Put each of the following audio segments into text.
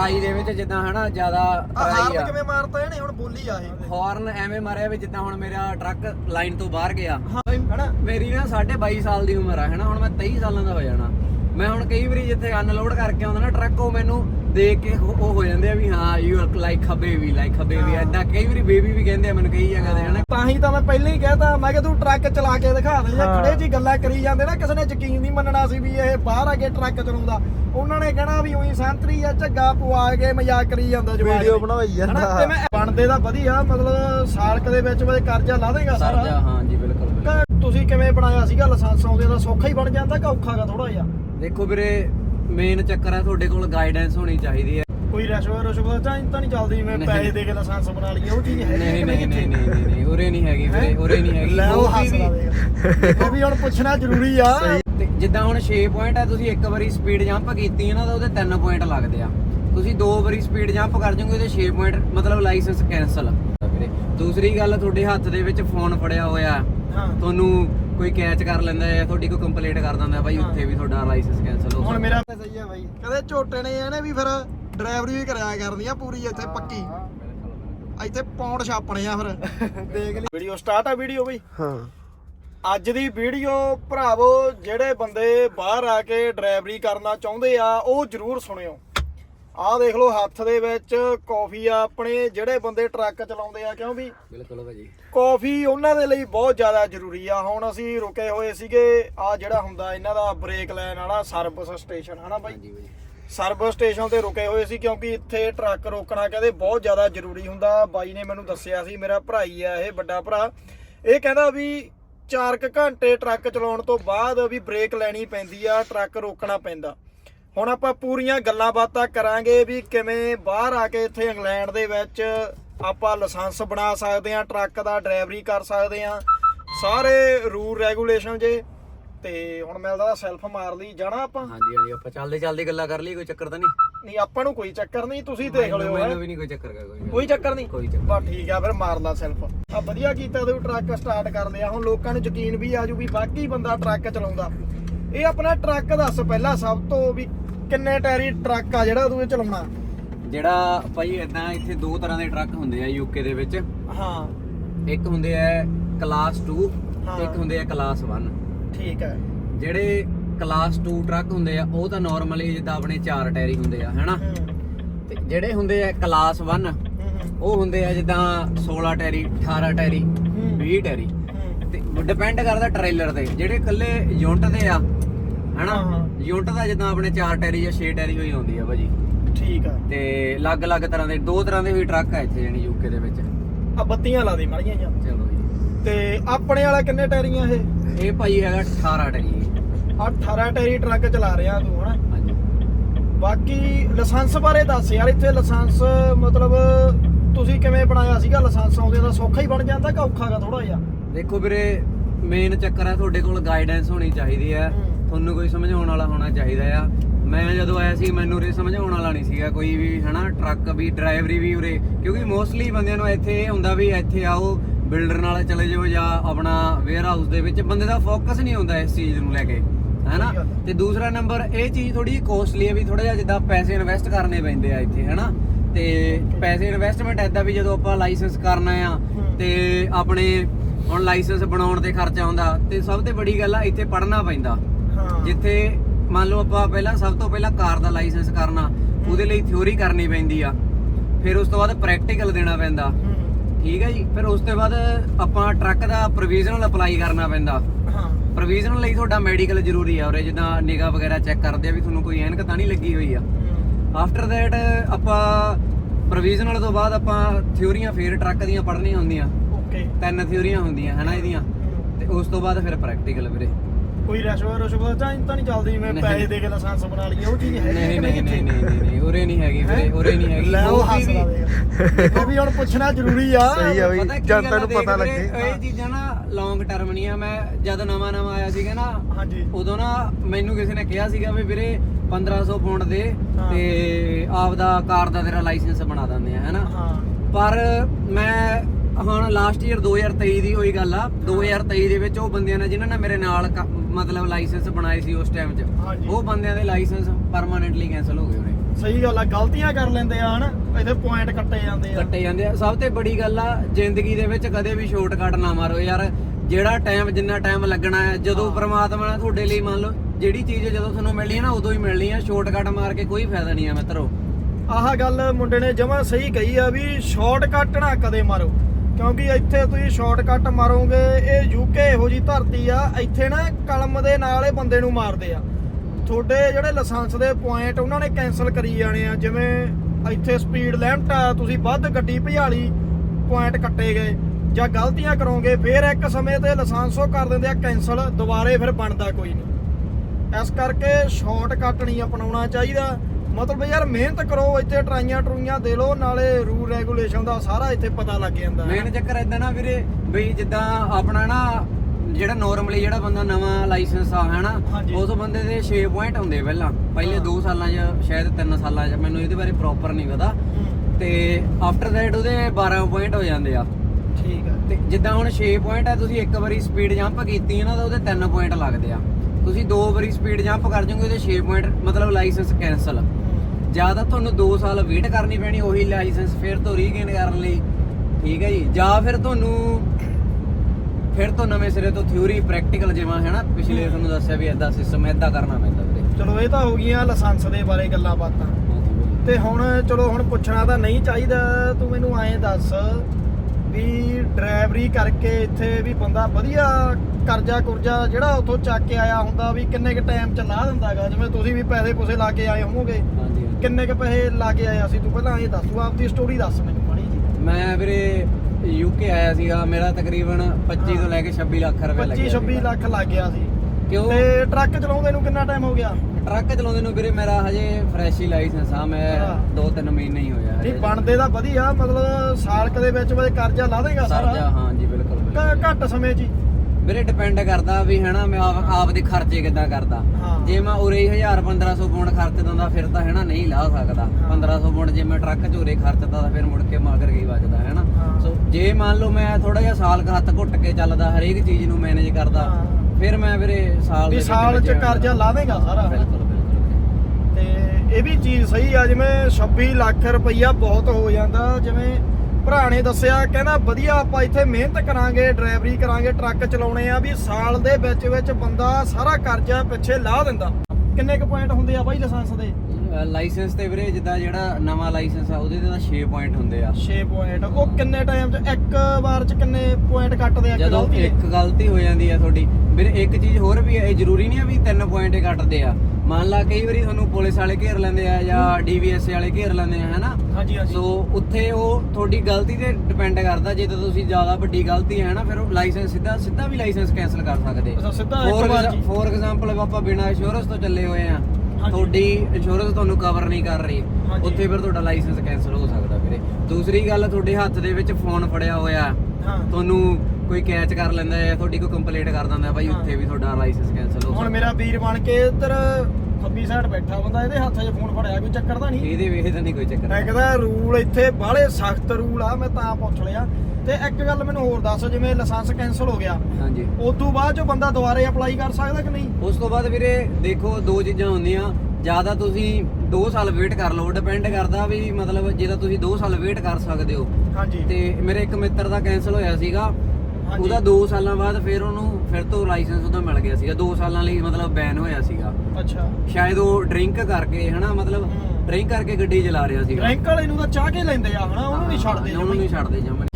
ਆਈ ਦੇ ਵਿੱਚ ਜਿੱਦਾਂ ਹਨਾ ਜ਼ਿਆਦਾ ਟਰਾਈ ਹਾਰਨ ਆ। ਕਿਵੇਂ ਮਾਰਤਾ ਇਹਨੇ? ਹੁਣ ਬੋਲੀ ਆ ਇਹ। ਹਾਰਨ ਐਵੇਂ ਮਾਰਿਆ ਵੀ ਜਿੱਦਾਂ ਹੁਣ ਮੇਰਾ ਟਰੱਕ ਲਾਈਨ ਤੋਂ ਬਾਹਰ ਗਿਆ। ਹਨਾ ਮੇਰੀ ਨਾ 22 ਸਾਲ ਦੀ ਉਮਰ ਆ ਹਨਾ? ਹੁਣ ਮੈਂ 23 ਸਾਲਾਂ ਦਾ ਹੋ ਜਾਣਾ। ਮੈਂ ਹੁਣ ਕਈ ਵਾਰੀ ਜਿੱਥੇ ਅਨਲੋਡ ਕਰਕੇ ਆਉਂਦਾ ਨਾ ਟਰੱਕ ਉਹ ਮੈਨੂੰ ਦੇਖ ਕੇ ਉਹ ਉਹ ਹੋ ਜਾਂਦੇ ਆ ਵੀ ਹਾਂ you are like a baby like a baby. ਐਦਾਂ ਕਈ ਵਾਰੀ ਬੇਬੀ ਵੀ ਕਹਿੰਦੇ ਆ ਮੈਨੂੰ ਕਈ ਜਗ੍ਹਾ ਤੇ ਹਨਾ। ਤਾਂ ਹੀ ਤਾਂ ਮੈਂ ਪਹਿਲਾਂ ਹੀ ਕਹਿਤਾ ਮੈਂ ਕਿ ਤੂੰ ਟਰੱਕ ਚਲਾ ਕੇ ਦਿਖਾ ਦੇ ਜੇ ਖੜੇ ਜੀ ਗੱਲਾਂ ਕਰੀ ਜਾਂਦੇ ਨਾ ਕਿਸੇ ਨੇ ਯਕੀਨ ਨਹੀਂ ਮੰਨਣਾ ਸੀ ਵੀ ਇਹ ਬਾਹਰ ਆ ਕੇ ਟਰੱਕ ਚਲਾਉਂਦਾ। ਉਹਨਾਂ ਨੇ ਕਹਿਣਾ ਵੀ ਉਹੀ ਸੰਤਰੀ ਆ ਝੱਗਾ ਪਵਾ ਕੇ ਮਜ਼ਾਕ ਕਰੀ ਜਾਂਦਾ ਜਵਾਕ ਵੀਡੀਓ। ਬਣਾਈ ਹਨਾ? ਜਾਂਦਾ ਤੇ ਮੈਂ ਬਣਦੇ ਦਾ ਵਧੀਆ ਮਤਲਬ ਸਾਲਕ ਦੇ ਵਿੱਚ ਵੇ ਕਰਜ਼ਾ ਲਾ ਦੇਗਾ ਸਰ। ਹਾਂ ਜੀ ਬਿਲਕੁਲ ਤੁਸੀਂ ਕਿਵੇਂ ਬਣਾਇਆ ਸੀਗਾ ਲਾਇਸੈਂਸ? ਆਉਂਦੇ ਦਾ ਸੌਖਾ ਹੀ ਬਣ ਜਾਂਦਾ ਕਿ ਔਖਾ ਗਾ ਥੋੜਾ ਜਿਹਾ। ਦੇਖੋ ਵੀਰੇ ਮੇਨ ਚੱਕਰ ਹੈ ਤੁਹਾਡੇ ਕੋਲ ਗਾਈਡੈਂਸ ਹੋਣੀ ਚਾਹੀਦੀ ਹੈ। ਕੋਈ ਰਸ਼ਵਤ ਰਸ਼ਵਤ ਤਾਂ ਤਾਂ ਨਹੀਂ ਚੱਲਦੀ ਮੈਂ। ਪੈਸੇ ਦੇ ਕੇ ਲਾਇਸੈਂਸ ਬਣਾ ਲਈਏ ਉਹ ਚੀਜ਼ ਹੈ ਨਹੀਂ ਨਹੀਂ ਨਹੀਂ ਨਹੀਂ ਨਹੀਂ ਉਰੇ ਨਹੀਂ ਹੈਗੀ ਵੀਰੇ ਉਰੇ ਨਹੀਂ ਹੈਗੀ। ਲੈ ਉਹ। ਵੇਖ ਉਹ ਵੀ ਹੁਣ ਪੁੱਛਣਾ ਜ਼ਰੂਰੀ ਆ। ਜਿੱਦਾਂ ਹੁਣ 6 ਪੁਆਇੰਟ ਹੈ ਤੁਸੀਂ ਇੱਕ ਵਾਰੀ ਸਪੀਡ ਜੰਪ ਕੀਤੀ ਹੈ ਨਾ ਤਾਂ ਉਹਦੇ 3 ਪੁਆਇੰਟ ਲੱਗਦੇ ਆ। ਤੁਸੀਂ ਦੋ ਵਾਰੀ ਸਪੀਡ ਜੰਪ ਕਰ ਜਾਓਗੇ ਉਹਦੇ 6 ਪੁਆਇੰਟ ਮਤਲਬ ਲਾਇਸੈਂਸ ਕੈਨਸਲ ਵੀਰੇ ਦੂਸਰੀ ਗੱਲ ਤੁਹਾਡੇ ਹੱਥ ਦੇ ਵਿੱਚ ਫੋਨ ਫੜਿਆ ਹੋਇਆ। ਤੁਹਾਨੂੰ ਕੋਈ ਕੈਚ ਕਰ ਲੈਂਦਾ ਹੈ ਤੁਹਾਡੀ ਕੋਈ ਕੰਪਲੇਂਟ ਕਰ ਦਿੰਦਾ ਹਾਂ। ਉੱਥੇ ਵੀ ਤੁਹਾਡਾ ਲਾਇਸੈਂਸ ਹੁਣ ਮੇਰਾ ਸਹੀ ਹੈ ਬਾਈ। ਕਦੇ ਝੋਟੇ ਨੇ ਇਹਨੇ ਵੀ ਫਿਰ ਡਰਾਈਵਰੀ ਵੀ ਕਰਿਆ ਕਰਨੀ ਆ ਪੂਰੀ ਇੱਥੇ ਪੱਕੀ। ਇੱਥੇ ਪੌਂਡ ਛਾਪਣੇ ਆ ਫਿਰ। ਦੇਖ ਲਈ। ਵੀਡੀਓ ਸਟਾਰਟ ਆ ਵੀਡੀਓ ਬਈ। ਹਾਂ। ਅੱਜ ਦੀ ਵੀਡੀਓ ਭਰਾਵੋ ਜਿਹੜੇ ਬੰਦੇ ਬਾਹਰ ਆ ਕੇ ਡਰਾਈਵਰੀ ਕਰਨਾ ਚਾਹੁੰਦੇ ਆ ਉਹ ਜਰੂਰ ਸੁਣਿਓ। ਆਹ ਦੇਖ ਲਓ ਹੱਥ ਦੇ ਵਿੱਚ ਕਾਫੀ ਆ ਆਪਣੇ ਜਿਹੜੇ ਬੰਦੇ ਟਰੱਕ ਚਲਾਉਂਦੇ ਆ ਕਿਉਂ ਵੀ? ਬਿਲਕੁਲ ਭਾਜੀ। ਕਾਫੀ ਉਹਨਾਂ ਦੇ ਲਈ ਬਹੁਤ ਜ਼ਿਆਦਾ ਜ਼ਰੂਰੀ ਆ। ਹੁਣ ਅਸੀਂ ਰੁਕੇ ਹੋਏ ਸੀਗੇ ਆ ਜਿਹੜਾ ਹੁੰਦਾ ਇਹਨਾਂ ਦਾ ਬ੍ਰੇਕ ਲੈਣ ਵਾਲਾ ਸਰਵਿਸ ਸਟੇਸ਼ਨ ਹਨਾ ਬਾਈ? ਸਰਵਿਸ ਸਟੇਸ਼ਨ ਤੇ ਰੁਕੇ ਹੋਏ ਸੀ ਕਿਉਂਕਿ ਇੱਥੇ ਟਰੱਕ ਰੋਕਣਾ ਕਹਿੰਦੇ ਬਹੁਤ ਜ਼ਿਆਦਾ ਜ਼ਰੂਰੀ ਹੁੰਦਾ। ਬਾਈ ਨੇ ਮੈਨੂੰ ਦੱਸਿਆ ਸੀ ਮੇਰਾ ਭਰਾ ਹੀ ਆ ਇਹ ਵੱਡਾ ਭਰਾ। ਇਹ ਕਹਿੰਦਾ ਵੀ 4 ਘੰਟੇ ਟਰੱਕ ਚਲਾਉਣ ਤੋਂ ਬਾਅਦ ਵੀ ਬ੍ਰੇਕ ਲੈਣੀ ਪੈਂਦੀ ਆ ਟਰੱਕ ਰੋਕਣਾ ਪੈਂਦਾ। ਹੁਣ ਆਪਾਂ ਪੂਰੀਆਂ ਗੱਲਾਂ ਬਾਤਾਂ ਕਰਾਂਗੇ ਵੀ ਕਿਵੇਂ ਬਾਹਰ ਆ ਕੇ ਇੱਥੇ ਇੰਗਲੈਂਡ ਦੇ ਵਿੱਚ ਆਪਾਂ ਲਾਇਸੈਂਸ ਬਣਾ ਸਕਦੇ ਆ ਟਰੱਕ ਦਾ ਡਰਾਈਵਰੀ ਕਰ ਸਕਦੇ ਆ ਸਾਰੇ ਰੂਲ ਰੈਗੂਲੇਸ਼ਨ ਜੇ। ਤੇ ਹੁਣ ਮਿਲਦਾ ਸੈਲਫ ਮਾਰ ਲਈ ਜਾਣਾ ਆਪਾਂ? ਹਾਂਜੀ ਹਾਂਜੀ ਆਪਾਂ ਚੱਲਦੇ ਚੱਲਦੇ ਗੱਲਾਂ ਕਰ ਲਈ ਕੋਈ ਚੱਕਰ ਤਾਂ ਨਹੀਂ? ਨਹੀਂ ਆਪਾਂ ਨੂੰ ਕੋਈ ਚੱਕਰ ਨਹੀਂ ਤੁਸੀਂ ਦੇਖ ਲਿਓ ਮੈਨੂੰ। ਵੀ ਨਹੀਂ ਕੋਈ ਚੱਕਰ ਕੋਈ ਕੋਈ ਚੱਕਰ ਨਹੀਂ? ਕੋਈ ਚੱਕਰ ਬਸ ਠੀਕ ਆ ਫਿਰ ਮਾਰ ਲਾ ਸੈਲਫ। ਆ ਵਧੀਆ ਕੀਤਾ ਤੂੰ ਟਰੱਕ ਸਟਾਰਟ ਕਰਦੇ ਆ ਹੁਣ ਲੋਕਾਂ ਨੂੰ ਯਕੀਨ ਵੀ ਆਜੂ ਵੀ ਬਾਕੀ ਬੰਦਾ ਟਰੱਕ ਚਲਾਉਂਦਾ। ਇਹ ਆਪਣਾ ਟਰੱਕ ਦੱਸ ਪਹਿਲਾਂ ਸਭ ਤੋਂ ਵੀ ਕਿੰਨੇ ਟਾਇਰੀ ਟਰੱਕ ਆ ਜਿਹੜਾ ਤੂੰ ਇਹ ਚਲਾਉਣਾ ਜਿਹੜਾ ਭਾਈ ਇਦਾਂ ਇੱਥੇ ਦੋ ਤਰ੍ਹਾਂ ਦੇ ਟਰੱਕ ਹੁੰਦੇ ਆ ਯੂਕੇ ਦੇ ਵਿੱਚ। ਹਾਂ। ਇੱਕ ਹੁੰਦੇ ਆ ਕਲਾਸ 2 ਹਾਂ। ਇੱਕ ਹੁੰਦੇ ਆ ਕਲਾਸ 1 ਠੀਕ ਹੈ। ਜਿਹੜੇ ਕਲਾਸ 2 ਟਰੱਕ ਹੁੰਦੇ ਆ ਉਹ ਤਾਂ ਨਾਰਮਲੀ ਜਿੱਦਾਂ ਆਪਣੇ ਚਾਰ ਟਾਇਰੀ ਹੁੰਦੇ ਆ ਹੈਨਾ? ਤੇ ਜਿਹੜੇ ਹੁੰਦੇ ਆ ਕਲਾਸ 1 ਹੂੰ, ਹੂੰ, ਉਹ ਹੁੰਦੇ ਆ ਜਿੱਦਾਂ 16 ਟਾਇਰੀ 18 ਟਾਇਰੀ ਹੂੰ, 20 ਟਾਇਰੀ। ਹੂੰ। ਤੇ ਡਿਪੈਂਡ ਕਰਦਾ ਟ੍ਰੇਲਰ ਤੇ। ਜਿਹੜੇ ਇਕੱਲੇ ਯੂਨਿਟ ਦੇ ਆ ਹੈਨਾ। ਯੂਨਿਟ ਦਾ ਜਿੱਦਾਂ ਆਪਣੇ ਚਾਰ ਟਾਇਰੀ ਜਾਂ 6 ਟਾਇਰੀ ਹੋਈ ਆਉਂਦੀ ਆ ਭਾਜੀ। ਠੀਕ ਆ। ਤੇ ਅਲੱਗ-ਅਲੱਗ ਤਰ੍ਹਾਂ ਦੇ ਦੋ ਤਰ੍ਹਾਂ ਦੇ ਵੀ ਟਰੱਕ ਆ ਇੱਥੇ ਜਾਨੀ ਯੂਕੇ ਦੇ ਵਿੱਚ। ਆ ਬੱਤੀਆਂ ਲਾ ਦੇ ਮਾੜੀਆਂ ਜਾਂ ਚਲੋ ਜੀ। ਤੇ ਆਪਣੇ ਵਾਲਾ ਕਿੰਨੇ ਟਾਇਰੀਆਂ ਇਹ? ਇਹ ਭਾਈ ਹੈਗਾ 18 ਟਾਇਰੀ ਆ 18 ਟਾਇਰੀ ਟਰੱਕ ਚਲਾ ਰਿਹਾ ਤੂੰ ਹਨਾ? ਬਾਕੀ ਲਾਇਸੈਂਸ ਬਾਰੇ ਦੱਸ ਯਾਰ ਇੱਥੇ ਲਾਇਸੈਂਸ ਮਤਲਬ ਤੁਸੀਂ ਕਿਵੇਂ ਬਣਾਇਆ ਸੀਗਾ? ਲਾਇਸੈਂਸ ਆਉਂਦੇ ਦਾ ਸੌਖਾ ਹੀ ਬਣ ਜਾਂਦਾ ਕਿ ਔਖਾ ਗਾ ਥੋੜਾ ਜਿਹਾ? ਦੇਖੋ ਵੀਰੇ ਮੇਨ ਚੱਕਰ ਹੈ ਤੁਹਾਡੇ ਕੋਲ ਗਾਈਡੈਂਸ ਹੋਣੀ ਚਾਹੀਦੀ ਹੂੰ। ਤੁਹਾਨੂੰ ਕੋਈ ਸਮਝਾਉਣ ਵਾਲਾ ਹੋਣਾ ਚਾਹੀਦਾ ਆ। ਮੈਂ ਜਦੋਂ ਆਇਆ ਸੀ ਮੈਨੂੰ ਉਰੇ ਸਮਝਾਉਣ ਵਾਲਾ ਨਹੀਂ ਸੀਗਾ ਕੋਈ ਵੀ ਹਨਾ ਟਰੱਕ ਵੀ ਡਰਾਈਵਰੀ ਵੀ ਉਰੇ। ਕਿਉਂਕਿ ਮੋਸਟਲੀ ਬੰਦਿਆਂ ਨੂੰ ਇੱਥੇ ਇਹ ਹੁੰਦਾ ਵੀ ਇੱਥੇ ਆਓ ਬਿਲਡਰ ਨਾਲ ਚਲੇ ਜਾਓ ਜਾਂ ਆਪਣਾ ਵੇਅਰ ਹਾਊਸ ਦੇ ਵਿੱਚ। ਬੰਦੇ ਦਾ ਫੋਕਸ ਨਹੀਂ ਹੁੰਦਾ ਇਸ ਚੀਜ਼ ਨੂੰ ਲੈ ਕੇ ਹੈਨਾ। ਤੇ ਦੂਸਰਾ ਨੰਬਰ ਇਹ ਚੀਜ਼ ਥੋੜੀ ਕੋਸਟਲੀ ਹੈ ਵੀ ਥੋੜਾ ਜਿਹਾ ਜਿੱਦਾਂ ਪੈਸੇ ਇਨਵੈਸਟ ਕਰਨੇ ਪੈਂਦੇ ਆ ਇੱਥੇ ਹੈਨਾ। ਤੇ ਪੈਸੇ ਇਨਵੈਸਟਮੈਂਟ ਐਦਾਂ ਵੀ ਜਦੋਂ ਆਪਾਂ ਲਾਇਸੈਂਸ ਕਰਨਾ ਆ ਤੇ ਆਪਣੇ ਹੁਣ ਲਾਇਸੈਂਸ ਬਣਾਉਣ ਤੇ ਖਰਚਾ ਆਉਂਦਾ ਤੇ ਸਭ ਤੋਂ ਵੱਡੀ ਗੱਲ ਆ ਇੱਥੇ ਪੜ੍ਹਨਾ ਪੈਂਦਾ। ਜਿੱਥੇ ਮੰਨ ਲਓ ਆਪਾਂ ਪਹਿਲਾਂ ਸਭ ਤੋਂ ਪਹਿਲਾਂ ਕਾਰ ਦਾ ਲਾਇਸੈਂਸ ਕਰਨਾ ਉਹਦੇ ਲਈ ਥਿਉਰੀ ਕਰਨੀ ਪੈਂਦੀ ਆ। ਫਿਰ ਉਸ ਤੋਂ ਬਾਅਦ ਪ੍ਰੈਕਟੀਕਲ ਦੇਣਾ ਪੈਂਦਾ। ਠੀਕ ਹੈ ਜੀ? ਫਿਰ ਉਸ ਤੋਂ ਬਾਅਦ ਆਪਾਂ ਟਰੱਕ ਦਾ ਪ੍ਰੋਵੀਜ਼ਨਲ ਅਪਲਾਈ ਕਰਨਾ ਪੈਂਦਾ। ਹਾਂ। ਪ੍ਰੋਵੀਜ਼ਨਲ ਲਈ ਤੁਹਾਡਾ ਮੈਡੀਕਲ ਜ਼ਰੂਰੀ ਆ ਉਰੇ ਜਿੱਦਾਂ ਨਿਗਾ ਵਗੈਰਾ ਚੈੱਕ ਕਰਦੇ ਆ ਵੀ ਤੁਹਾਨੂੰ ਕੋਈ ਐਨਕ ਤਾਂ ਨਹੀਂ ਲੱਗੀ ਹੋਈ ਆ। ਆਫਟਰ ਦੈਟ ਆਪਾਂ ਪ੍ਰੋਵੀਜ਼ਨਲ ਤੋਂ ਬਾਅਦ ਆਪਾਂ ਥਿਉਰੀਆਂ ਫੇਰ ਟਰੱਕ ਦੀਆਂ ਪੜ੍ਹਨੀਆਂ ਹੁੰਦੀਆਂ। ਓਕੇ ਤਿੰਨ ਥਿਉਰੀਆਂ ਹੁੰਦੀਆਂ ਹਨਾ ਇਹਦੀਆਂ। ਤੇ ਉਸ ਤੋਂ ਬਾਅਦ ਫਿਰ ਪ੍ਰੈਕਟੀਕਲ ਵੀਰੇ। ਕੋਈ ਰਸ਼ਵਤ ਰਸ਼ਵਤ ਤਾਂ ਤਾਂ ਨਹੀਂ ਚੱਲਦੀ ਮੈਂ। ਪੈਸੇ ਦੇ ਕੇ ਲਾਇਸੈਂਸ ਬਣਾ ਲਈਏ ਉਹ ਚੀਜ਼ ਹੈ ਨਹੀਂ ਨਹੀਂ ਨਹੀਂ ਨਹੀਂ ਨਹੀਂ ਨਹੀਂ ਉਰੇ ਨਹੀਂ ਹੈਗੀ ਵੀਰੇ ਉਰੇ ਨਹੀਂ ਹੈਗੀ। ਲੈ ਉਹ। ਹੱਸਦਾ ਉਹ ਵੀ ਹੁਣ ਪੁੱਛਣਾ ਜ਼ਰੂਰੀ ਆ। ਸਹੀ ਆ ਬਈ ਜਨਤਾ ਨੂੰ ਪਤਾ ਦੇਖ ਲੱਗੇ। ਇਹ ਚੀਜ਼ਾਂ ਨਾ ਲੌਂਗ ਟਰਮ ਨਹੀਂ ਆ। ਮੈਂ ਜਦ ਨਵਾਂ ਨਵਾਂ ਆਇਆ ਸੀਗਾ ਨਾ ਹਾਂਜੀ। ਉਦੋਂ ਨਾ ਮੈਨੂੰ ਕਿਸੇ ਨੇ ਕਿਹਾ ਸੀਗਾ ਵੀ ਵੀਰੇ 1500 ਪਾਉਂਡ ਦੇ। ਤੇ ਆਪਦਾ ਕਾਰ ਦਾ ਤੇਰਾ ਲਾਇਸੈਂਸ ਬਣਾ ਦਿੰਦੇ ਆ ਹੈਨਾ? ਹਾਂ। ਪਰ ਮੈਂ ਹੁਣ ਲਾਸਟ ਈਅਰ 2023 ਦੀ ਹੋਈ ਗੱਲ ਆ। 2023 ਦੇ ਵਿੱਚ ਉਹ ਬੰਦਿਆਂ ਨੇ ਜਿਨ੍ਹਾਂ ਨੇ ਮੇਰੇ ਨਾਲ ਮਤਲਬ ਲਾਇਸੈਂਸ ਬਣਾਏ ਸੀ ਉਸ ਟਾਈਮ 'ਚ। ਹਾਂਜੀ। ਉਹ ਬੰਦਿਆਂ ਦੇ ਲਾਇਸੈਂਸ ਪਰਮਾਨੈਂਟਲੀ ਕੈਨਸਲ ਹੋ ਗਏ ਉਹਨੇ ਸਹੀ ਗੱਲ ਆ ਗਲਤੀਆਂ ਕਰ ਲੈਂਦੇ ਆ ਹਨ ਇੱਥੇ ਪੁਆਇੰਟ ਕੱਟੇ ਜਾਂਦੇ ਆ। ਕੱਟੇ ਜਾਂਦੇ ਆ। ਸਭ ਤੋਂ ਬੜੀ ਗੱਲ ਆ ਜ਼ਿੰਦਗੀ ਦੇ ਵਿੱਚ ਕਦੇ ਵੀ ਸ਼ਾਰਟਕਟ ਨਾ ਮਾਰੋ ਯਾਰ। ਜਿਹੜਾ ਟਾਈਮ ਜਿੰਨਾ ਟਾਈਮ ਲੱਗਣਾ ਹੈ ਜਦੋਂ ਪ੍ਰਮਾਤਮਾ ਨੇ ਤੁਹਾਡੇ ਲਈ ਮੰਨ ਲਓ ਜਿਹੜੀ ਚੀਜ਼ ਜਦੋਂ ਤੁਹਾਨੂੰ ਮਿਲਣੀ ਹੈ ਨਾ ਉਦੋਂ ਹੀ ਮਿਲਣੀ ਹੈ ਸ਼ਾਰਟਕਟ ਮਾਰ ਕੇ ਕੋਈ ਫਾਇਦਾ ਨਹੀਂ ਆ ਮਿੱਤਰੋ। ਆਹ ਗੱਲ ਮੁੰਡੇ ਨੇ ਜਮਾ ਸਹੀ ਕਹੀ ਆ ਵੀ ਸ਼ਾਰਟਕਟ ਨਾ ਕਦੇ ਮਾਰੋ। ਕਿਉਂਕਿ ਇੱਥੇ ਤੁਸੀਂ ਸ਼ਾਰਟਕਟ ਮਾਰੋਗੇ, ਇਹ ਯੂਕੇ ਇਹੋ ਜੀ ਧਰਤੀ ਆ, ਇੱਥੇ ਨਾ ਕਲਮ ਦੇ ਨਾਲ ਇਹ ਬੰਦੇ ਨੂੰ ਮਾਰਦੇ ਆ। ਤੁਹਾਡੇ ਜਿਹੜੇ ਲਾਇਸੈਂਸ ਦੇ ਪੁਆਇੰਟ ਉਹਨਾਂ ਨੇ ਕੈਨਸਲ ਕਰੀ ਜਾਣੇ ਆ, ਜਿਵੇਂ ਇੱਥੇ ਸਪੀਡ ਲਿਮਟ ਆ, ਤੁਸੀਂ ਵੱਧ ਗੱਡੀ ਭਜਾਲੀ ਪੁਆਇੰਟ ਕੱਟੇ ਗਏ, ਜਾਂ ਗਲਤੀਆਂ ਕਰੋਗੇ, ਫਿਰ ਇੱਕ ਸਮੇਂ ਤੇ ਲਾਇਸੈਂਸ ਉਹ ਕਰ ਦਿੰਦੇ ਆ ਕੈਨਸਲ ਦੁਬਾਰੇ ਫਿਰ ਬਣਦਾ ਕੋਈ ਨਹੀਂ। ਇਸ ਕਰਕੇ ਸ਼ਾਰਟਕਟ ਨਹੀਂ ਅਪਣਾਉਣਾ ਚਾਹੀਦਾ। ਮਤਲਬ ਯਾਰ ਮਿਹਨਤ ਕਰੋ ਇੱਥੇ ਟਰਾਈਆਂ ਟਰੂਈਆਂ ਦੇ ਲਓ ਨਾਲੇ ਰੂਲ ਰੈਗੂਲੇਸ਼ਨ ਦਾ ਸਾਰਾ ਇੱਥੇ ਪਤਾ ਲੱਗ ਜਾਂਦਾ ਹੈ। ਮੇਨ ਚੱਕਰ ਇਦਾਂ ਨਾ ਵੀਰੇ ਬਈ ਜਿੱਦਾਂ ਆਪਣਾ ਨਾ ਜਿਹੜਾ ਨਾਰਮਲੀ ਜਿਹੜਾ ਬੰਦਾ ਨਵਾਂ ਲਾਇਸੈਂਸ ਆ ਹਾਂਜੀ। ਉਸ ਬੰਦੇ ਦੇ 6 ਪੁਆਇੰਟ ਹੁੰਦੇ ਪਹਿਲਾਂ। ਪਹਿਲੇ ਹਾਂ। 2 ਸਾਲਾਂ 'ਚ ਸ਼ਾਇਦ 3 ਸਾਲਾਂ 'ਚ ਮੈਨੂੰ ਇਹਦੇ ਬਾਰੇ ਪ੍ਰੋਪਰ ਨਹੀਂ ਪਤਾ। ਹੂੰ, ਤੇ ਆਫਟਰ ਦੈਟ ਉਹਦੇ 12 ਪੁਆਇੰਟ ਹੋ ਜਾਂਦੇ ਆ। ਠੀਕ ਆ। ਤੇ ਜਿੱਦਾਂ ਹੁਣ 6 ਪੁਆਇੰਟ ਹੈ ਤੁਸੀਂ ਇੱਕ ਵਾਰੀ ਸਪੀਡ ਜੰਪ ਕੀਤੀ ਹੈ ਨਾ ਤਾਂ ਉਹਦੇ 3 ਪੁਆਇੰਟ ਲੱਗਦੇ ਆ। ਤੁਸੀਂ ਦੋ ਵਾਰੀ ਸਪੀਡ ਜੰਪ ਕਰ ਜਾਓਗੇ ਉਹਦੇ 6 ਪੁਆਇੰਟ ਮਤਲਬ ਲਾਇਸੈਂਸ ਕੈਨਸਲ ਹੂੰ, ਜਾਂ ਤਾਂ ਤੁਹਾਨੂੰ 2 ਸਾਲ ਵੇਟ ਕਰਨੀ ਪੈਣੀ ਉਹੀ ਲਾਇਸੈਂਸ ਫਿਰ ਤੋਂ ਰੀਗੇਨ ਕਰਨ ਲਈ। ਠੀਕ ਹੈ ਜੀ? ਜਾਂ ਫਿਰ ਤੁਹਾਨੂੰ ਫਿਰ ਤੋਂ ਨਵੇਂ ਸਿਰੇ ਤੋਂ ਥਿਊਰੀ ਪ੍ਰੈਕਟੀਕਲ ਜਿਵੇਂ ਹੈ ਨਾ ਪਿਛਲੇ ਤੁਹਾਨੂੰ ਦੱਸਿਆ ਵੀ ਐਦਾਂ ਸਿਸਟਮ ਐਦਾਂ ਕਰਨਾ ਪੈਂਦਾ ਵੀਰੇ। ਚਲੋ ਇਹ ਤਾਂ ਹੋ ਗਈਆਂ ਲਾਇਸੈਂਸ ਦੇ ਬਾਰੇ ਗੱਲਾਂ ਬਾਤਾਂ। ਤੇ ਹੁਣ ਚਲੋ ਹੁਣ ਪੁੱਛਣਾ ਤਾਂ ਨਹੀਂ ਚਾਹੀਦਾ ਤੂੰ ਮੈਨੂੰ ਐਂ ਦੱਸ ਵੀ ਡਰਾਈਵਰੀ ਕਰਕੇ ਇੱਥੇ ਵੀ ਬੰਦਾ ਵਧੀਆ ਕਰਜ਼ਾ ਕੁਰਜ਼ਾ ਜਿਹੜਾ ਉੱਥੋਂ ਚੱਕ ਕੇ ਆਇਆ ਹੁੰਦਾ ਵੀ ਕਿੰਨੇ ਕ ਟਾਈਮ ਚ ਲਾ ਦਿੰਦਾਗਾ ਜਿਵੇਂ ਤੁਸੀਂ ਵੀ ਪੈਸੇ ਪੂਸੇ ਲਾ ਕੇ ਆਏ ਹੋਵੋਗੇ ਹਾਂਜੀ ਕਿੰਨੇ ਕ ਪੈਸੇ ਲਾ ਕੇ ਆਇਆ ਸੀ ਤੂੰ ਪਹਿਲਾਂ ਇਹ ਦੱਸ ਤੂੰ ਆਪਦੀ ਸਟੋਰੀ ਦੱਸ ਮੈਨੂੰ ਮਾੜੀ ਜੀ ਮੈਂ ਵੀਰੇ ਯੂਕੇ ਆਇਆ ਸੀਗਾ ਮੇਰਾ ਤਕਰੀਬਨ 25 ਤੋਂ ਲੈ ਕੇ 26 ਲੱਖ ਰੁਪਏ 25 ਲੱਗਿਆ 26 ਲੱਖ ਲੱਗ ਗਿਆ ਸੀ। ਕਿਉਂ? ਤੇ ਟਰੱਕ ਚਲਾਉਂਦੇ ਨੂੰ ਕਿੰਨਾ ਟਾਈਮ ਹੋ ਗਿਆ? ਟਰੱਕ ਚਲਾਉਂਦੇ ਨੂੰ ਵੀਰੇ ਮੇਰਾ ਹਜੇ ਫਰੈਸ਼ ਹੀ ਲਾਇਸੈਂਸ ਆ ਮੈਂ ਹਾਂ। 2-3 ਮਹੀਨੇ ਹੀ ਹੋਇਆ ਨਹੀਂ। ਬਣਦੇ ਦਾ ਵਧੀਆ ਮਤਲਬ ਸਾਲਕ ਦੇ ਵਿੱਚ ਵੇ ਕਰਜ਼ਾ ਲਾ ਦੇਗਾ ਸਾਰਾ। ਹਾਂ ਜੀ ਬਿਲਕੁਲ ਘੱਟ ਸਮੇਂ 'ਚ ਵੀਰੇ ਡਿਪੈਂਡ ਕਰਦਾ ਵੀ ਹਨਾ ਮੈਂ ਆਪ ਆਪ ਦੇ ਖਰਚੇ ਕਿੱਦਾਂ ਕਰਦਾ। ਜੇ ਮੈਂ ਉਰੇ 1000 1500 ਪੌਂਡ ਖਰਚ ਦਿੰਦਾ ਫਿਰ ਤਾਂ ਹੈਨਾ ਨਹੀਂ ਲਾ ਸਕਦਾ ਹਾਂ। 1500 ਪੌਂਡ ਜੇ ਮੈਂ ਟਰੱਕ ਚੋਰੇ ਖਰਚਦਾ ਤਾਂ ਫਿਰ ਮੁੜ ਕੇ ਮਾਗਰ ਗਈ ਵੱਜਦਾ ਹੈਨਾ। ਸੋ ਜੇ ਮੰਨ ਲਓ ਮੈਂ ਥੋੜਾ ਜਿਹਾ ਸਾਲ ਕੁ ਹੱਥ ਘੁੱਟ ਕੇ ਚੱਲਦਾ ਹਰੇਕ ਚੀਜ਼ ਨੂੰ ਮੈਨੇਜ ਕਰਦਾ। ਫਿਰ ਮੈਂ ਵੀਰੇ ਸਾਲ ਦੇ ਸਾਲ ਚ ਕਰਜ਼ਾ ਲਾ ਦੇਗਾ ਸਾਰਾ। ਬਿਲਕੁਲ ਬਿਲਕੁਲ ਤੇ ਇਹ ਵੀ ਚੀਜ਼ ਸਹੀ ਆ ਜਿਵੇਂ 26 ਲੱਖ ਰੁਪਈਆ ਬਹੁਤ ਹੋ ਜਾਂਦਾ ਜਿਵੇਂ ਭਰਾ ਨੇ ਦੱਸਿਆ, ਕਹਿੰਦਾ, ਵਧੀਆ, ਆਪਾਂ ਇੱਥੇ ਮਿਹਨਤ ਕਰਾਂਗੇ, ਡਰਾਈਵਰੀ ਕਰਾਂਗੇ, ਟਰੱਕ ਚਲਾਉਣੇ ਆ ਵੀ ਸਾਲ ਦੇ ਵਿੱਚ ਵਿੱਚ ਬੰਦਾ ਸਾਰਾ ਕਰਜ਼ਾ ਪਿੱਛੇ ਲਾ ਦਿੰਦਾ। ਕਿੰਨੇ ਕੁ ਪੁਆਇੰਟ ਹੁੰਦੇ ਆ ਬਾਈ ਲਾਇਸੈਂਸ ਦੇ? ਲਾਇਸੈਂਸ ਤੇ ਵੀਰੇ ਜਿੱਦਾਂ ਜਿਹੜਾ ਨਵਾਂ ਲਾਇਸੈਂਸ ਆ ਉਹਦੇ ਤੇ ਤਾਂ 6 ਪੁਆਇੰਟ ਹੁੰਦੇ ਆ। 6 ਪੁਆਇੰਟ ਉਹ ਕਿੰਨੇ ਟਾਈਮ 'ਚ ਇੱਕ ਵਾਰ 'ਚ ਕਿੰਨੇ ਪੁਆਇੰਟ ਕੱਟਦੇ ਆ ਇੱਕ ਜਦੋਂ ਗਲਤੀ ਦੇ? ਇੱਕ ਗਲਤੀ ਹੋ ਜਾਂਦੀ ਹੈ ਤੁਹਾਡੀ। ਵੀਰੇ ਇੱਕ ਚੀਜ਼ ਹੋਰ ਵੀ ਇਹ ਜ਼ਰੂਰੀ ਨਹੀਂ ਹੈ ਵੀ ਤਿੰਨ ਪੁਆਇੰਟ ਹੀ ਕੱਟਦੇ ਆ। ਮੰਨ ਲਾ ਕਈ ਵਾਰੀ ਤੁਹਾਨੂੰ ਪੁਲਿਸ ਵਾਲੇ ਘੇਰ ਲੈਂਦੇ ਆ ਜਾਂ ਡੀਵੀਐਸ ਵਾਲੇ ਘੇਰ ਲੈਂਦੇ ਆ ਹੈਨਾ? ਹਾਂਜੀ ਹਾਂਜੀ। ਸੋ ਉੱਥੇ ਉਹ ਤੁਹਾਡੀ ਗਲਤੀ ਤੇ ਡਿਪੈਂਡ ਕਰਦਾ ਜੇ ਤਾਂ ਤੁਸੀਂ ਜ਼ਿਆਦਾ ਵੱਡੀ ਗਲਤੀ ਹੈ ਨਾ ਫਿਰ ਉਹ ਲਾਇਸੈਂਸ ਸਿੱਧਾ ਸਿੱਧਾ ਵੀ ਲਾਇਸੈਂਸ ਕੈਨਸਲ ਕਰ ਸਕਦੇ। ਅੱਛਾ, ਸਿੱਧਾ ਇੱਕ ਵਾਰ 'ਚ ਹੀ। ਫੋਰ ਐਗਜ਼ਾਮਪਲ ਆਪਾਂ ਬਿਨਾਂ ਇੰਸ਼ੋਰੈਂਸ ਤੋਂ ਚੱਲੇ ਹੋਏ ਆ। ਹਾਂਜੀ। ਤੁਹਾਡੀ ਇੰਸ਼ੋਰੈਂਸ ਤੁਹਾਨੂੰ ਕਵਰ ਨਹੀਂ ਕਰ ਰਹੀ। ਹਾਂਜੀ। ਉੱਥੇ ਫਿਰ ਤੁਹਾਡਾ ਲਾਇਸੈਂਸ ਕੈਨਸਲ ਹੋ ਸਕਦਾ ਵੀਰੇ। ਦੂਸਰੀ ਗੱਲ ਤੁਹਾਡੇ ਹੱਥ ਦੇ ਵਿੱਚ ਫੋਨ ਫੜਿਆ ਹੋਇਆ। ਹਾਂ। ਤੁਹਾਨੂੰ ਕੋਈ ਕੈਚ ਕਰ ਲੈਂਦਾ ਹੈ ਤੁਹਾਡੀ ਕੋਈ ਕੰਪਲੇਂਟ ਕਰ ਦਿੰਦਾ ਭਾਈ ਹਾਂ। ਉੱਥੇ ਵੀ ਤੁਹਾਡਾ ਲਾਇਸੈਂਸ ਕੈਨਸਲ ਹੋ ਹੁਣ ਸਕਦਾ। ਮੇਰਾ ਵੀਰ ਬਣ ਕੇ ਇੱਧਰ ਖੱਬੀ ਸਾਈਡ ਬੈਠਾ ਬੰਦਾ ਇਹਦੇ ਹੱਥ 'ਚ ਫੋਨ ਫੜਿਆ ਕੋਈ ਚੱਕਰ ਤਾਂ ਨਹੀਂ? ਇਹਦੇ ਵੇਖ ਤਾਂ ਨਹੀਂ ਕੋਈ ਚੱਕਰ। ਮੈਂ ਕਹਿੰਦਾ ਰੂਲ ਇੱਥੇ ਬਾਹਲੇ ਸਖਤ ਰੂਲ ਆ ਮੈਂ ਤਾਂ ਪੁੱਛ ਲਿਆ। ਤੇ ਇੱਕ ਗੱਲ ਮੈਨੂੰ ਹੋਰ ਦੱਸ ਜਿਵੇਂ ਲਾਇਸੈਂਸ ਕੈਨਸਲ ਹੋ ਗਿਆ ਹਾਂਜੀ। ਉਸ ਤੋਂ ਬਾਅਦ ਜੋ ਬੰਦਾ ਦੁਬਾਰੇ ਅਪਲਾਈ ਕਰ ਸਕਦਾ ਕਿ ਨਹੀਂ? ਉਸ ਤੋਂ ਬਾਅਦ ਵੀਰੇ ਦੇਖੋ ਦੋ ਚੀਜ਼ਾਂ ਹੁੰਦੀਆਂ। ਜ਼ਿਆਦਾ ਤੁਸੀਂ 2 ਸਾਲ ਵੇਟ ਕਰ ਲਓ ਡਿਪੈਂਡ ਕਰਦਾ ਵੀ ਮਤਲਬ ਜੇ ਤਾਂ ਤੁਸੀਂ 2 ਸਾਲ ਵੇਟ ਕਰ ਸਕਦੇ ਹੋ। ਹਾਂਜੀ। ਤੇ ਮੇਰੇ ਇੱਕ ਮਿੱਤਰ ਦਾ ਕੈਨਸਲ ਹੋਇਆ ਸੀਗਾ। ਉਹਦਾ 2 ਸਾਲਾਂ ਬਾਅਦ ਫਿਰ ਉਹਨੂੰ ਫਿਰ ਤੋਂ ਲਾਇਸੈਂਸ ਉਹਦਾ ਮਿਲ ਗਿਆ ਸੀਗਾ। 2 ਸਾਲਾਂ ਲਈ ਮਤਲਬ ਬੈਨ ਹੋਇਆ ਸੀਗਾ। ਅੱਛਾ। ਸ਼ਾਇਦ ਉਹ ਡਰਿੰਕ ਕਰਕੇ ਹਨਾ ਮਤਲਬ। ਡਰਿੰਕ ਕਰਕੇ ਗੱਡੀ ਚਲਾ ਰਿਹਾ ਸੀਗਾ। ਰੈਂਕ ਵਾਲੇ ਨੂੰ ਤਾਂ ਚਾਹ ਕੇ ਲੈਂਦੇ ਆ ਹਨਾ ਉਹਨੂੰ ਨਹੀਂ ਛੱਡਦੇ ਉਹਨੂੰ ਨਹੀਂ ਛੱਡਦੇ ਜਮਨ ਜੀ।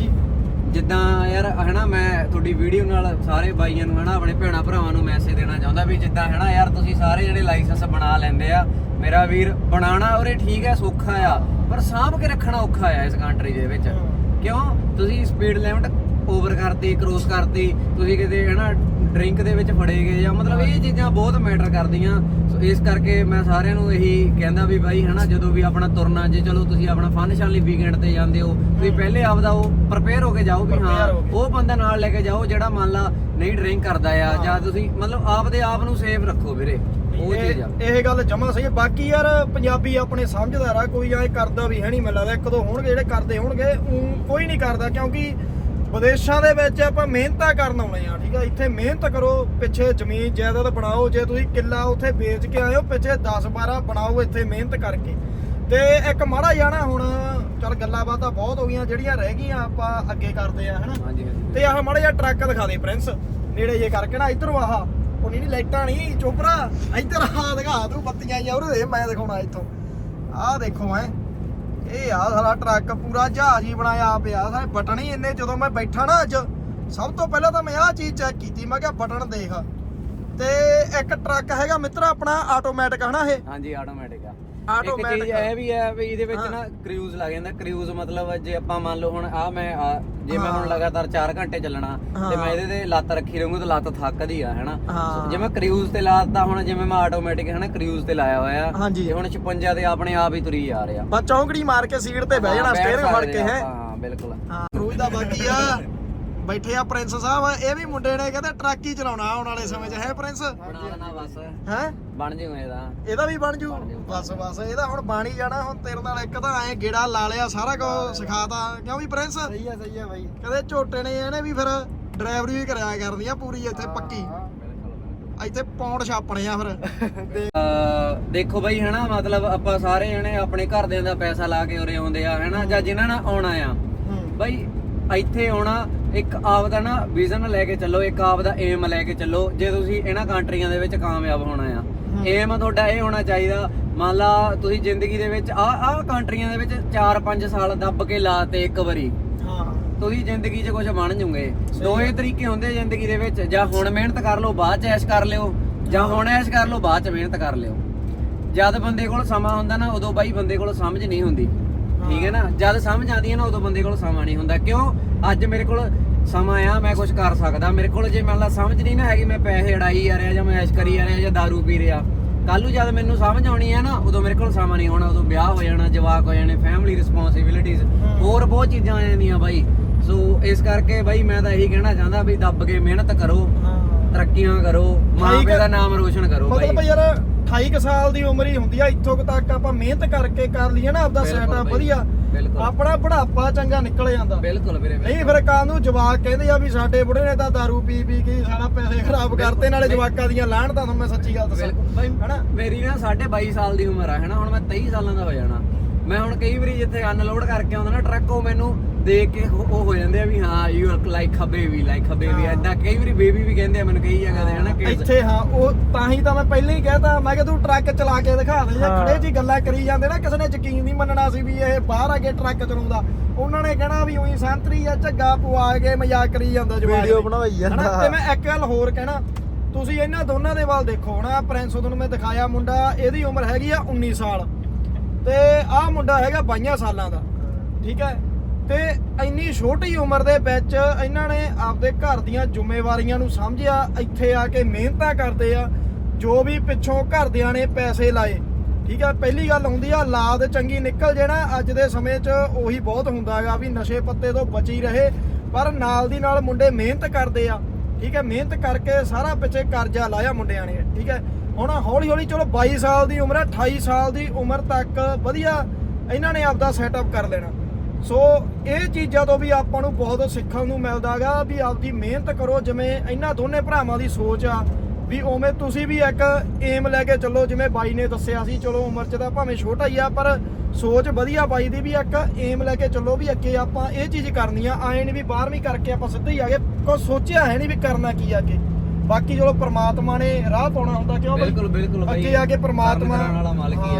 ਜਿੱਦਾਂ ਯਾਰ ਹਨਾ ਮੈਂ ਤੁਹਾਡੀ ਵੀਡੀਓ ਨਾਲ ਸਾਰੇ ਬਾਈਆਂ ਨੂੰ ਹਨਾ ਆਪਣੇ ਭੈਣਾ ਭਰਾਵਾਂ ਨੂੰ ਮੈਸੇਜ ਦੇਣਾ ਚਾਹੁੰਦਾ ਵੀ ਜਿੱਦਾਂ ਹਨਾ ਯਾਰ ਤੁਸੀਂ ਸਾਰੇ ਜਿਹੜੇ ਲਾਇਸੈਂਸ ਬਣਾ ਲੈਂਦੇ ਆ ਮੇਰਾ ਵੀਰ ਬਣਾਉਣਾ ਉਰੇ ਠੀਕ ਹੈ ਸੌਖਾ ਆ ਪਰ ਸਾਂਭ ਕੇ ਰੱਖਣਾ ਔਖਾ ਆ ਇਸ ਕੰਟਰੀ ਦੇ ਵਿੱਚ। ਕਿਉਂ ਤੁਸੀਂ ਸਪੀਡ ਲਿਮਟ ਓਵਰ ਕਰਤੀ ਕ੍ਰੋਸ ਕਰਤੀ ਤੁਸੀਂ ਕਿਤੇ ਹਨਾ ਡਰਿੰਕ ਦੇ ਵਿੱਚ ਫੜੇ ਗਏ ਜਾਂ ਮਤਲਬ ਇਹ ਚੀਜ਼ਾਂ ਬਹੁਤ ਮੈਟਰ ਕਰਦੀਆਂ ਸੋ ਇਸ ਕਰਕੇ ਮੈਂ ਸਾਰਿਆਂ ਨੂੰ ਇਹੀ ਕਹਿੰਦਾ ਵੀ ਬਾਈ ਹਨਾ ਜਦੋਂ ਵੀ ਆਪਣਾ ਤੁਰਨਾ ਜੇ ਚਲੋ ਤੁਸੀਂ ਆਪਣਾ ਫਨ ਲਈ ਵੀਕਐਂਡ ਤੇ ਜਾਂਦੇ ਹੋ ਤੁਸੀਂ ਪਹਿਲੇ ਆਪਦਾ ਉਹ ਪ੍ਰਪੇਅਰ ਹੋ ਕੇ ਜਾਓ ਵੀ ਹਾਂ। ਉਹ ਬੰਦਾ ਨਾਲ ਲੈ ਕੇ ਜਾਓ ਜਿਹੜਾ ਮੰਨ ਲਾ ਨਹੀਂ ਡਰਿੰਕ ਕਰਦਾ ਆ। ਜਾਂ ਤੁਸੀਂ ਮਤਲਬ ਆਪਦੇ ਆਪ ਨੂੰ ਸੇਫ ਰੱਖੋ ਵੀਰੇ ਉਹ ਇਹ- ਚੀਜ਼ ਆ ਇਹ ਗੱਲ ਜਮਾ ਸਹੀ ਹੈ ਬਾਕੀ ਯਾਰ ਪੰਜਾਬੀ ਆਪਣੇ ਸਮਝਦਾਰ ਆ ਕੋਈ ਐ ਕਰਦਾ ਵੀ ਹੈ ਨਹੀਂ ਮੈਨੂੰ ਲੱਗਦਾ ਇੱਕ ਦੋ ਹੋਣਗੇ ਜਿਹੜੇ ਕਰਦੇ ਹੋਣਗੇ ਕੋਈ ਨਹੀਂ ਕਰਦਾ ਕਿਉਂਕਿ ਵਿਦੇਸ਼ਾਂ ਦੇ ਵਿੱਚ ਆਪਾਂ ਮਿਹਨਤਾਂ ਕਰਨ ਆਉਣੇ ਆ ਠੀਕ ਆ? ਇੱਥੇ ਮਿਹਨਤ ਕਰੋ ਪਿੱਛੇ ਜ਼ਮੀਨ ਜਾਇਦਾਦ ਬਣਾਓ ਜੇ ਤੁਸੀਂ ਕਿੱਲਾ ਉੱਥੇ ਵੇਚ ਕੇ ਆਏ ਹੋ ਪਿੱਛੇ 10 12 ਬਣਾਓ ਇੱਥੇ ਮਿਹਨਤ ਕਰਕੇ। ਤੇ ਇੱਕ ਮਾੜਾ ਜਾਣਾ ਹੁਣ ਚੱਲ ਗੱਲਾਂ ਬਾਤਾਂ ਬਹੁਤ ਹੋ ਗਈਆਂ ਜਿਹੜੀਆਂ ਰਹਿ ਗਈਆਂ ਆਪਾਂ ਅੱਗੇ ਕਰਦੇ ਆ ਹਨਾ? ਤੇ ਆਹ ਮਾੜਾ ਜਿਹਾ ਟਰੱਕ ਦਿਖਾ ਦੇ ਪ੍ਰਿੰਸ ਨੇੜੇ ਜੇ ਕਰਕੇ ਨਾ ਇਧਰੋਂ ਆਹ ਉਹ ਨਹੀਂ ਲਾਈਟਾਂ ਨਹੀਂ ਚੋਪਰਾ ਇੱਧਰ ਆਹ ਦਿਖਾ ਤੂੰ ਬੱਤੀਆਂ ਜਾਂ ਉਹਦੇ ਮੈਂ ਦਿਖਾਉਣਾ ਇੱਥੋਂ। ਆਹ ਦੇਖੋ ਐ ਇਹ ਆ ਸਾਰਾ ਟਰੱਕ ਪੂਰਾ ਜਹਾਜ਼ ਹੀ ਬਣਾਇਆ ਪਿਆ। ਸਾਰੇ ਬਟਨ ਹੀ ਇੰਨੇ, ਜਦੋਂ ਮੈਂ ਬੈਠਾ ਨਾ ਅੱਜ, ਸਭ ਤੋਂ ਪਹਿਲਾਂ ਤਾਂ ਮੈਂ ਆਹ ਚੀਜ਼ ਚੈੱਕ ਕੀਤੀ, ਮੈਂ ਕਿਹਾ ਬਟਨ ਦੇਖ। ਤੇ ਇੱਕ ਟਰੱਕ ਹੈਗਾ ਮਿੱਤਰ, ਆਪਣਾ ਆਟੋਮੈਟਿਕ ਹਨਾ ਇਹ? ਹਾਂਜੀ ਆਟੋਮੈਟਿਕ ਆ। ਇੱਕ Automatic ਚੀਜ਼ ਆ। ਇਹ ਵੀ ਹੈ ਵੀ ਇਹਦੇ ਵਿੱਚ। ਨਾ ਕ੍ਰੂਜ਼ ਲੱਗ ਜਾਂਦਾ ਕ੍ਰੂਜ਼ ਮਤਲਬ ਜੇ ਆਪਾਂ ਮੰਨ ਲਓ ਹੁਣ ਆ ਮੈਂ ਜੇ ਮੈਂ। ਹੁਣ ਲਗਾਤਾਰ 4 ਘੰਟੇ ਚੱਲਣਾ ਤੇ। ਮੈਂ ਇਹਦੇ ਤੇ ਲੱਤ ਰੱਖੀ ਰਹੂੰਗਾ ਤਾਂ ਲੱਤ ਥੱਕਦੀ ਆ ਹੈਨਾ ਹਾਂ। ਜੇ ਮੈਂ ਕ੍ਰੂਜ਼ ਤੇ ਲਾਤਾ ਹੁਣ ਜਿਵੇਂ ਮੈਂ ਆਟੋਮੈਟਿਕ ਹੈਨਾ ਕ੍ਰੂਜ਼ ਤੇ ਲਾਇਆ ਹੋਇਆ ਹਾਂਜੀ। ਤੇ ਹੁਣ 56 ਤੇ ਆਪਣੇ ਆਪ ਹੀ ਤੁਰੀ ਜਾ ਰਿਹਾ ਬਸ ਚੌਂਕੜੀ ਮਾਰ ਕੇ ਸੀਟ ਤੇ ਬਹਿ ਜਾਣਾ ਹਾਂ, ਸਟੀਅਰਿੰਗ ਫੜ ਸਕਦੇ ਕੇ ਹੈ ਆਪਾਂ, ਹਾਂ ਬਿਲਕੁਲ ਹਾਂ ਰੋਜ਼ ਦਾ ਬਾਕੀ ਆ ਬੈਠੇ ਆ ਪ੍ਰਿੰਸ ਸਾਹਿਬ ਇਹ ਵੀ ਮੁੰਡੇ ਨੇ ਕਹਿੰਦੇ ਟਰੱਕ ਹੀ ਚਲਾਉਣਾ ਆਉਣ ਵਾਲੇ ਸਮੇਂ 'ਚ ਹੈ ਪ੍ਰਿੰਸ? ਬਣਾ ਲੈਣਾ ਬਸ। ਹੈ? ਬਣ ਜੂ ਇਹਦਾ ਇਹਦਾ ਵੀ ਬਣ ਜੂ। ਬਸ ਬਸ ਇਹਦਾ ਹੁਣ ਬਣ ਜਾਣਾ ਹੁਣ ਤੇਰੇ ਨਾਲ ਇੱਕ ਤਾਂ ਐ ਗੇੜਾ ਲਾ ਲਿਆ ਸਾਰਾ ਕੁਝ ਸਿਖਾਤਾ ਕਿਉਂ ਵੀ ਪ੍ਰਿੰਸ? ਸਹੀ ਹੈ ਸਹੀ ਹੈ ਬਾਈ। ਕਦੇ ਝੋਟੇ ਨੇ ਇਹਨੇ ਵੀ ਫਿਰ ਡਰਾਈਵਰੀ ਵੀ ਕਰਿਆ ਕਰਨੀ ਆ ਪੂਰੀ ਇੱਥੇ ਪੱਕੀ। ਇੱਥੇ ਪੌਂਡ ਛਾਪਣੇ ਆ ਫਿਰ। ਦੇਖੋ ਬਈ ਹਨਾ ਮਤਲਬ ਆਪਾਂ ਸਾਰੇ ਜਣੇ ਆਪਣੇ ਘਰਦਿਆਂ ਦਾ ਪੈਸਾ ਲਾ ਕੇ ਉਰੇ ਆਉਂਦੇ ਆ ਹਨਾ ਜਾਂ ਜਿਨ੍ਹਾਂ ਨਾਲ ਆਉਣਾ ਆ। ਬਈ ਇੱਥੇ ਆਉਣਾ ਇੱਕ ਆਪਦਾ ਨਾ ਵਿਜ਼ਨ ਲੈ ਕੇ ਚੱਲੋ ਇੱਕ ਆਪਦਾ ਏਮ ਲੈ ਕੇ ਚੱਲੋ ਜੇ ਤੁਸੀਂ ਇਹਨਾਂ ਕੰਟਰੀਆਂ ਦੇ ਵਿੱਚ ਕਾਮਯਾਬ ਹੋਣਾ ਆ। ਏਮ ਤੁਹਾਡਾ ਇਹ ਹੋਣਾ ਚਾਹੀਦਾ ਮੰਨ ਲਾ ਤੁਸੀਂ ਜ਼ਿੰਦਗੀ ਦੇ ਵਿੱਚ ਆ ਆ ਕੰਟਰੀਆਂ ਦੇ ਵਿੱਚ 4-5 ਸਾਲ ਦੱਬ ਕੇ ਲਾਤੇ ਇੱਕ ਵਾਰੀ। ਹਾਂ। ਤੁਸੀਂ ਜ਼ਿੰਦਗੀ 'ਚ ਕੁਝ ਬਣ ਜੂਗੇ। ਦੋਏ ਤਰੀਕੇ ਹੁੰਦੇ ਜ਼ਿੰਦਗੀ ਦੇ ਵਿੱਚ ਜਾਂ ਹੁਣ ਮਿਹਨਤ ਕਰ ਲਓ ਬਾਅਦ 'ਚ ਐਸ਼ ਕਰ ਲਿਓ ਜਾਂ ਹੁਣ ਐਸ਼ ਕਰ ਲਓ ਬਾਅਦ 'ਚ ਮਿਹਨਤ ਕਰ ਲਿਓ। ਜਦ ਬੰਦੇ ਕੋਲ ਸਮਾਂ ਹੁੰਦਾ ਨਾ ਉਦੋਂ ਬਾਈ ਬੰਦੇ ਕੋਲ ਸਮਝ ਨਹੀਂ ਹੁੰਦੀ। ਠੀਕ ਹੈ ਨਾ? ਜਦ ਸਮਝ ਆਉਂਦੀ ਹੈ ਨਾ ਉਦੋਂ ਬੰਦੇ ਕੋਲ ਸਮਾਂ ਨਹੀਂ ਹੁੰਦਾ। ਕਿਉਂ? ਅੱਜ ਮੇਰੇ ਕੋਲ ਸਮਾਂ ਆ ਮੈਂ ਕੁਝ ਕਰ ਸਕਦਾ। ਮੇਰੇ ਕੋਲ ਜੇ ਮੰਨ ਲਾ ਸਮਝ ਨਹੀਂ ਨਾ ਹੈਗੀ ਮੈਂ ਪੈਸੇ ਅੜਾਈ ਜਾ ਰਿਹਾ ਜਾਂ ਮੈਂ ਐਸ਼ ਕਰੀ ਜਾ ਰਿਹਾ ਜਾਂ दारू ਪੀ ਰਿਹਾ। ਕੱਲ ਨੂੰ ਜਦ ਮੈਨੂੰ ਸਮਝ ਆਉਣੀ ਹੈ ਨਾ ਉਦੋਂ ਮੇਰੇ ਕੋਲ ਸਮਾਂ ਨਹੀਂ ਹੋਣਾ ਉਦੋਂ ਵਿਆਹ ਹੋ ਜਾਣਾ ਜਵਾਕ ਹੋ ਜਾਣੇ ਫੈਮਿਲੀ ਰਿਸਪੌਂਸਿਬਿਲਿਟੀਆਂ ਹੋਰ ਬਹੁਤ ਚੀਜ਼ਾਂ ਆ ਜਾਂਦੀਆਂ ਬਾਈ। ਸੋ ਇਸ ਕਰਕੇ ਬਾਈ ਮੈਂ ਤਾਂ ਇਹੀ ਕਹਿਣਾ ਚਾਹੁੰਦਾ ਵੀ ਦੱਬ ਕੇ ਮਿਹਨਤ ਕਰੋ ਤਰੱਕੀਆਂ ਕਰੋ ਮਾਂ ਪਿਓ। ਦਾ ਨਾਮ ਰੋਸ਼ਨ ਕਰੋ ਬਾਈ। ਮਤਲਬ ਯਾਰ 28 ਕੁ ਸਾਲ ਦੀ ਉਮਰ ਹੀ ਹੁੰਦੀ ਆ ਇੱਥੋਂ ਤੱਕ ਆਪਾਂ ਮਿਹਨਤ ਕਰਕੇ ਕਰ ਲਈਏ ਨਾ ਆਪਦਾ ਬਿਲਕੁਲ ਸੈਟਅਪ ਬਾਈ, ਵਧੀਆ ਬਿਲਕੁਲ। ਆਪਣਾ ਬੁਢਾਪਾ ਚੰਗਾ ਨਿਕਲ ਜਾਂਦਾ। ਬਿਲਕੁਲ ਵੀਰੇ ਨਹੀਂ ਫਿਰ ਕਾਂ ਨੂੰ ਜਵਾਕ ਕਹਿੰਦੇ ਆ ਵੀ ਸਾਡੇ ਬੁੜੇ ਨੇ ਤਾਂ दारू ਪੀ ਪੀ ਕੇ ਸਾਡਾ ਪੈਸੇ ਖਰਾਬ ਕਰਤੇ ਨਾਲੇ ਜਵਾਕਾਂ ਦੀਆਂ ਲਾਹਣ ਤਾਂ ਮੈਂ ਸੱਚੀ ਗੱਲ ਦੱਸਾਂ। ਬਿਲਕੁਲ। ਬਾਈ ਹਨਾ? ਮੇਰੀ ਨਾ 22 ਸਾਲ ਦੀ ਉਮਰ ਆ ਹੈਨਾ? ਹੁਣ ਮੈਂ 23 ਸਾਲਾਂ ਦਾ ਹੋ ਜਾਣਾ। ਮੈਂ ਹੁਣ ਕਈ ਵਾਰੀ ਜਿੱਥੇ ਅਨਲੋਡ ਕਰਕੇ ਆਉਂਦਾ ਨਾ ਟਰੱਕ ਉਹ ਮੈਨੂੰ ਦੇਖ ਕੇ ਉਹ ਉਹ ਹੋ ਜਾਂਦੇ ਆ ਵੀ ਹਾਂ you are like a baby like a baby ਹਾਂ। ਐਦਾਂ ਕਈ ਵਾਰੀ ਬੇਬੀ ਵੀ ਕਹਿੰਦੇ ਆ ਮੈਨੂੰ ਕਈ ਜਗ੍ਹਾ ਤੇ ਹਨਾ kids। ਇੱਥੇ ਹਾਂ ਉਹ ਤਾਂ ਹੀ ਤਾਂ ਮੈਂ ਪਹਿਲਾਂ ਹੀ ਕਹਿਤਾ ਮੈਂ ਕਿਹਾ ਤੂੰ ਟਰੱਕ ਚਲਾ ਕੇ ਦਿਖਾ ਦੇ ਜੇ ਹਾਂ। ਖੜੇ ਜੀ ਗੱਲਾਂ ਕਰੀ ਜਾਂਦੇ ਨਾ ਕਿਸੇ ਨੇ ਯਕੀਨ ਨਹੀਂ ਮੰਨਣਾ ਸੀ ਵੀ ਇਹ ਬਾਹਰ ਆ ਕੇ ਟਰੱਕ ਚਲਾਉਂਦਾ ਉਹਨਾਂ ਨੇ ਕਹਿਣਾ ਵੀ ਉਹੀ ਸੰਤਰੀ ਆ ਝੱਗਾ ਪਵਾ ਕੇ ਮਜ਼ਾਕ ਕਰੀ ਜਾਂਦਾ ਵੀਡੀਓ ਨੇ। ਬਣਾਈ ਜਾਂਦਾ। ਹਨਾ? ਤੇ ਮੈਂ ਇੱਕ ਗੱਲ ਹੋਰ ਕਹਿਣਾ ਤੁਸੀਂ ਇਹਨਾਂ ਦੋਨਾਂ ਦੇ ਵੱਲ ਦੇਖੋ ਨਾ ਪ੍ਰਿੰਸ ਉਹਨੂੰ ਮੈਂ ਦਿਖਾਇਆ ਮੁੰਡਾ ਇਹਦੀ ਉਮਰ ਹੈਗੀ ਆ 19 ਸਾਲ ਤੇ ਆਹ ਮੁੰਡਾ ਹੈਗਾ 22 ਸਾਲਾਂ ਦਾ ਠੀਕ ਹੈ ਤੇ ਇੰਨੀ ਛੋਟੀ ਉਮਰ ਦੇ ਵਿੱਚ ਇਹਨਾਂ ਨੇ ਆਪਦੇ ਘਰ ਦੀਆਂ ਜ਼ਿੰਮੇਵਾਰੀਆਂ ਨੂੰ ਸਮਝਿਆ, ਇੱਥੇ ਆ ਕੇ ਮਿਹਨਤਾਂ ਕਰਦੇ ਆ, ਜੋ ਵੀ ਪਿੱਛੋਂ ਘਰਦਿਆਂ ਨੇ ਪੈਸੇ ਲਾਏ। ਠੀਕ ਹੈ ਪਹਿਲੀ ਗੱਲ ਆਉਂਦੀ ਆ, ਲਾਦ ਚੰਗੀ ਨਿਕਲ ਜਾਣਾ ਅੱਜ ਦੇ ਸਮੇਂ 'ਚ ਉਹੀ ਬਹੁਤ ਹੁੰਦਾ ਹੈਗਾ ਵੀ ਨਸ਼ੇ ਪੱਤੇ ਤੋਂ ਬਚੀ ਰਹੇ, ਪਰ ਨਾਲ ਦੀ ਨਾਲ ਮੁੰਡੇ ਮਿਹਨਤ ਕਰਦੇ ਆ। ਠੀਕ ਹੈ ਮਿਹਨਤ ਕਰਕੇ ਸਾਰਾ ਪਿੱਛੇ ਕਰਜ਼ਾ ਲਾਇਆ ਮੁੰਡਿਆਂ ਨੇ। ਠੀਕ ਹੈ ਹੁਣ ਹੌਲੀ ਹੌਲੀ ਚਲੋ 22 ਸਾਲ ਦੀ ਉਮਰ ਹੈ 28 ਸਾਲ ਦੀ ਉਮਰ ਤੱਕ ਵਧੀਆ ਇਹਨਾਂ ਨੇ ਆਪਦਾ ਸੈਟਅਪ ਕਰ ਲੈਣਾ। ਸੋ ਇਹ ਚੀਜ਼ਾਂ ਤੋਂ ਵੀ ਆਪਾਂ ਨੂੰ ਬਹੁਤ ਸਿੱਖਣ ਨੂੰ ਮਿਲਦਾਗਾ ਵੀ ਆਪਦੀ ਮਿਹਨਤ ਕਰੋ ਜਿਵੇਂ ਇਹਨਾਂ ਦੋਨੇ ਭਰਾਵਾਂ ਦੀ ਸੋਚ ਆ ਵੀ ਉਵੇਂ ਤੁਸੀਂ ਵੀ ਇੱਕ ਏਮ ਲੈ ਕੇ ਚੱਲੋ ਜਿਵੇਂ ਬਾਈ ਨੇ ਦੱਸਿਆ ਸੀ ਚਲੋ ਉਮਰ 'ਚ ਤਾਂ ਭਾਵੇਂ ਛੋਟਾ ਹੀ ਆ ਪਰ ਸੋਚ ਵਧੀਆ ਬਾਈ ਦੀ ਵੀ ਇੱਕ ਏਮ ਲੈ ਕੇ ਚੱਲੋ ਵੀ ਅੱਗੇ ਆਪਾਂ ਇਹ ਚੀਜ਼ ਕਰਨੀ ਆ ਆਏ ਨਹੀਂ ਵੀ 12ਵੀਂ ਕਰਕੇ ਆਪਾਂ ਸਿੱਧੇ ਹੀ ਆ ਗਏ ਕੁਛ ਸੋਚਿਆ ਹੈ ਨਹੀਂ ਵੀ ਕਰਨਾ ਕੀ ਆ ਅੱਗੇ। ਬਾਕੀ ਚਲੋ ਪ੍ਰਮਾਤਮਾ ਨੇ ਰਾਹ ਪਾਉਣਾ ਹੁੰਦਾ ਕਿਉਂ ਬਿਲਕੁਲ ਬਿਲਕੁਲ ਬਾਈ। ਅੱਗੇ ਆ ਕੇ ਪ੍ਰਮਾਤਮਾ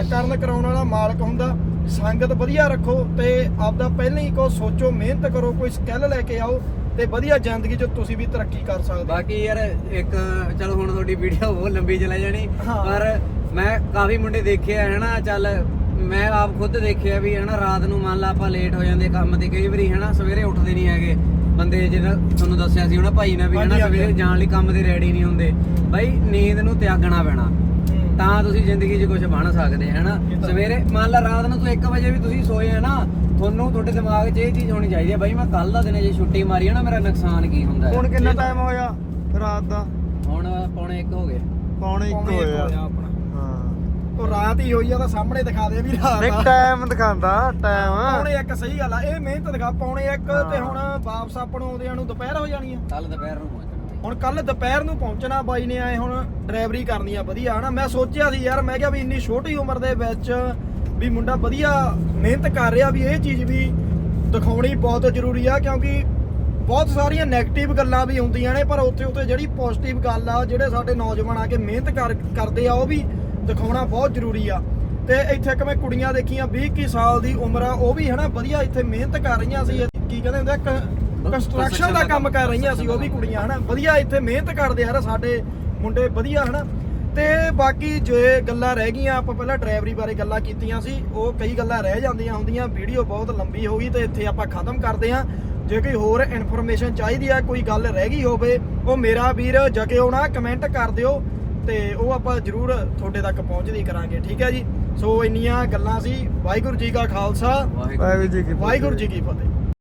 ਕਰਨ ਕਰਾਉਣ ਵਾਲਾ ਮਾਲਕ ਹੁੰਦਾ। ਸੰਗਤ ਵਧੀਆ ਰੱਖੋ ਤੇ ਆਪਦਾ ਪਹਿਲਾਂ ਹੀ ਕੋ ਸੋਚੋ ਮਿਹਨਤ ਕਰੋ ਕੋਈ ਸਕਿੱਲ ਲੈ ਕੇ ਆਓ ਤੇ ਵਧੀਆ ਜ਼ਿੰਦਗੀ 'ਚ ਤੁਸੀਂ ਵੀ ਤਰੱਕੀ ਕਰ ਸਕਦੇ। ਬਾਕੀ ਯਾਰ ਇੱਕ ਚਲੋ ਹੁਣ ਤੁਹਾਡੀ ਵੀਡੀਓ ਬਹੁਤ ਲੰਬੀ ਚਲਾ ਜਾਣੀ। ਪਰ ਮੈਂ ਕਾਫੀ ਮੁੰਡੇ ਦੇਖੇ ਆ ਹਨਾ ਚੱਲ ਮੈਂ ਆਪ ਖੁਦ ਦੇਖਿਆ ਵੀ ਹਨਾ ਰਾਤ ਨੂੰ ਮੰਨ ਲਾ ਆਪਾਂ ਲੇਟ ਹੋ ਜਾਂਦੇ ਕੰਮ ਤੇ ਕਈ ਵਾਰੀ ਹਨਾ ਸਵੇਰੇ ਉੱਠਦੇ ਨਹੀਂ ਹੈਗੇ ਬੰਦੇ ਜਿਹੜਾ ਤੁਹਾਨੂੰ ਦੱਸਿਆ ਸੀ ਉਹਨਾਂ ਭਾਈ ਨੇ ਵੀ ਹਨਾ। ਸਵੇਰੇ ਜਾਣ ਲਈ ਕੰਮ ਤੇ ਰੈਡੀ ਨਹੀਂ ਹੁੰਦੇ ਬਾਈ ਨੀਂਦ ਨੂੰ ਤਿਆਗਣਾ ਪੈਣਾ। ਤਾਂ ਤੁਸੀਂ ਜ਼ਿੰਦਗੀ 'ਚ ਕੁਝ ਬਣ ਸਕਦੇ ਹਨਾ? ਇਹ ਤਾਂ- ਸਵੇਰੇ ਮੰਨ ਲਾ ਰਾਤ ਨੂੰ ਤੁਸੀਂ 1 ਵਜੇ ਵੀ ਤੁਸੀਂ ਸੋਏ ਆ ਨਾ ਤੁਹਾਨੂੰ ਤੁਹਾਡੇ ਦਿਮਾਗ 'ਚ ਇਹ ਚੀਜ਼ ਹੋਣੀ ਚਾਹੀਦੀ ਹੈ ਬਾਈ ਮੈਂ ਕੱਲ ਦਾ ਦਿਨ ਜੇ ਛੁੱਟੀ ਮਾਰੀ ਆ ਨਾ ਮੇਰਾ ਨੁਕਸਾਨ ਕੀ ਹੁੰਦਾ? ਹੈ ਹੁਣ ਕਿੰਨਾ ਟਾਈਮ ਹੋਇਆ ਰਾਤ ਦਾ? ਹੁਣ ਪੌਣੇ 1 ਹੋ ਗਏ। ਪੌਣੇ 1 ਪੌਣੇ ਇੱਕ ਹੋਇਆ। ਆਪਣਾ। ਹਾਂ। ਉਹ ਰਾਤ ਹੀ ਹੋਈ ਆ ਤਾਂ ਸਾਹਮਣੇ ਦਿਖਾ ਦੇ ਵੀ ਰਾਤ ਨਹੀਂ ਆ ਟਾਈਮ ਦਿਖਾਉਂਦਾ ਟਾਈਮ ਪੌਣੇ ਇੱਕ ਸਹੀ ਗੱਲ ਆ ਇਹ ਮਿਹਨਤ ਦਿਖਾ ਪੌਣੇ ਇੱਕ ਹਾਂ। ਤੇ ਹੁਣ ਵਾਪਸ ਆਪਾਂ ਨੂੰ ਆਉਂਦਿਆਂ ਨੂੰ ਦੁਪਹਿਰ ਹੋ ਜਾਣੀ ਆ। ਕੱਲ ਦੁਪਹਿਰ ਨੂੰ ਹੁਣ ਕੱਲ ਦੁਪਹਿਰ ਨੂੰ ਪਹੁੰਚਣਾ ਬਾਈ ਨੇ, ਆਏ ਹੁਣ ਡਰਾਈਵਰੀ ਕਰਨੀ ਆ, ਵਧੀਆ, ਹਨਾ? ਮੈਂ ਸੋਚਿਆ ਸੀ ਯਾਰ, ਮੈਂ ਕਿਹਾ ਵੀ ਇੰਨੀ ਛੋਟੀ ਉਮਰ ਦੇ ਵਿੱਚ ਵੀ ਮੁੰਡਾ ਵਧੀਆ ਮਿਹਨਤ ਕਰ ਰਿਹਾ ਵੀ ਇਹ ਚੀਜ਼ ਵੀ ਦਿਖਾਉਣੀ ਬਹੁਤ ਜ਼ਰੂਰੀ ਆ, ਕਿਉਂਕਿ ਬਹੁਤ ਸਾਰੀਆਂ 네ਗੇਟਿਵ ਗੱਲਾਂ ਵੀ ਹੁੰਦੀਆਂ ਨੇ, ਪਰ ਉੱਥੇ ਉੱਥੇ ਜਿਹੜੀ ਪੋਜ਼ਿਟਿਵ ਗੱਲ ਆ, ਜਿਹੜੇ ਸਾਡੇ ਨੌਜਵਾਨ ਆ ਕੇ ਮਿਹਨਤ ਕਰ, ਕਰਦੇ ਆ, ਉਹ ਵੀ ਦਿਖਾਉਣਾ ਬਹੁਤ ਜ਼ਰੂਰੀ ਆ। ਤੇ ਇੱਥੇ ਇੱਕ ਮੈਂ ਕੁੜੀਆਂ ਦੇਖੀਆਂ 20 ਕੀ ਸਾਲ ਦੀ ਉਮਰ ਆ, ਉਹ ਵੀ, ਹਨਾ, ਵਧੀਆ ਇੱਥੇ ਮਿਹਨਤ ਕਰ ਰਹੀਆਂ ਸੀ, ਕੀ ਕਹਿੰਦੇ ਹੁੰਦੇ ਆ ਕੰਸਟਰਕਸ਼ਨ ਦਾ ਕੰਮ ਕਰ ਰਹੀਆਂ ਸੀ ਉਹ ਵੀ ਕੁੜੀਆਂ ਹਨਾ। ਵਧੀਆ ਇੱਥੇ ਮਿਹਨਤ ਕਰਦੇ ਆ ਸਾਡੇ ਮੁੰਡੇ ਵਧੀਆ ਹਨਾ। ਤੇ ਬਾਕੀ ਜੇ ਗੱਲਾਂ ਰਹਿ ਗਈਆਂ ਆਪਾਂ ਪਹਿਲਾਂ ਡਰਾਈਵਰੀ ਬਾਰੇ ਗੱਲਾਂ ਕੀਤੀਆਂ ਸੀ ਉਹ ਕਈ ਗੱਲਾਂ ਰਹਿ ਜਾਂਦੀਆਂ ਹੁੰਦੀਆਂ ਵੀਡੀਓ ਬਹੁਤ ਲੰਬੀ ਹੋ ਗਈ ਤੇ ਇੱਥੇ ਆਪਾਂ ਖਤਮ ਕਰਦੇ ਹਾਂ। ਜੇ ਕੋਈ ਹੋਰ ਇਨਫੋਰਮੇਸ਼ਨ ਚਾਹੀਦੀ ਆ ਕੋਈ ਗੱਲ ਰਹਿ ਗਈ ਹੋਵੇ ਉਹ ਮੇਰਾ ਵੀਰ ਜਗੇ ਹੋਣਾ ਕਮੈਂਟ ਕਰ ਦਿਓ ਤੇ ਉਹ ਆਪਾਂ ਜਰੂਰ ਤੁਹਾਡੇ ਤੱਕ ਪਹੁੰਚਦੀ ਕਰਾਂਗੇ ਠੀਕ ਹੈ ਜੀ? ਸੋ ਇੰਨੀਆਂ ਗੱਲਾਂ ਸੀ। ਵਾਹਿਗੁਰੂ ਜੀ ਕਾ ਖਾਲਸਾ। ਵਾਹਿਗੁਰੂ ਜੀ ਕੀ ਫਤਿਹ। ਵਾਹਿਗੁਰੂ ਜੀ ਕੀ ਫਤਿਹ।